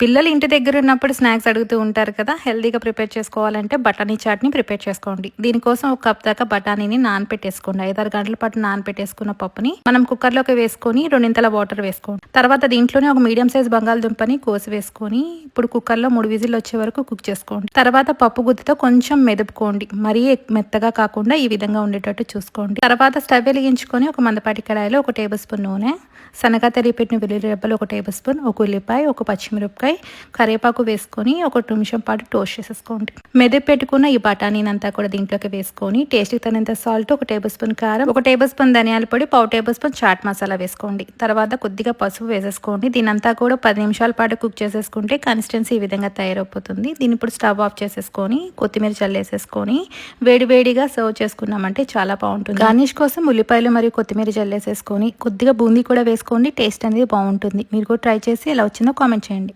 పిల్లలు ఇంటి దగ్గర ఉన్నప్పుడు స్నాక్స్ అడుగుతూ ఉంటారు కదా హెల్తీగా ప్రిపేర్ చేసుకోవాలంటే బఠానీ చాట్ని ప్రిపేర్ చేసుకోండి. దీనికోసం ఒక కప్ దాకా బఠానీని నానపెట్టేసుకోండి. ఐదారు గంటల పాటు నానపెట్టేసుకున్న పప్పుని మనం కుక్కర్లోకి వేసుకొని రెండింతల వాటర్ వేసుకోండి. తర్వాత దీంట్లోనే ఒక మీడియం సైజ్ బంగాళదుంపని కోసి వేసుకొని ఇప్పుడు కుక్కర్లో మూడు విజిల్ వచ్చే వరకు కుక్ చేసుకోండి. తర్వాత పప్పు గుత్తితో కొంచెం మెదుపుకోండి. మరీ మెత్తగా కాకుండా ఈ విధంగా ఉండేటట్టు చూసుకోండి. తర్వాత స్టవ్ వెలిగించుకొని ఒక మందపాటి కడాయిలో ఒక టేబుల్ స్పూన్ నూనె సన్నగా తెరిపెట్టిన వెల్లుల్లి రెబ్బలు ఒక టేబుల్ స్పూన్ ఒక ఉల్లిపాయ ఒక పచ్చిమిరపకాయ కరివేపాకు వేసుకొని ఒక నిమిషం పాటు టోస్ట్ చేసేసుకోండి. మెదపు పెట్టుకున్న ఈ బఠానీనంతా కూడా దీంట్లోకి వేసుకొని టేస్ట్కి తగినంత సాల్ట్ ఒక టేబుల్ స్పూన్ కారం ఒక టేబుల్ స్పూన్ ధనియాల పొడి పావు టేబుల్ స్పూన్ చాట్ మసాలా వేసుకోండి. తర్వాత కొద్దిగా పసుపు వేసేసుకోండి. దీనంతా కూడా పది నిమిషాల పాటు కుక్ చేసేసుకుంటే కన్సిస్టెన్సీ ఈ విధంగా తయారైపోతుంది దీన్ని ఇప్పుడు స్టవ్ ఆఫ్ చేసేసుకొని కొత్తిమీర చల్లేసేసుకొని వేడివేడిగా సర్వ్ చేసుకున్నామంటే చాలా బాగుంటుంది. గార్నిష్ కోసం ఉల్లిపాయలు మరియు కొత్తిమీర చల్లేసేసుకొని కొద్దిగా బూందీ కూడా వేసుకోండి. టేస్ట్ అనేది బాగుంటుంది. మీరు కూడా ట్రై చేసి ఎలా వచ్చిందో కామెంట్ చేయండి.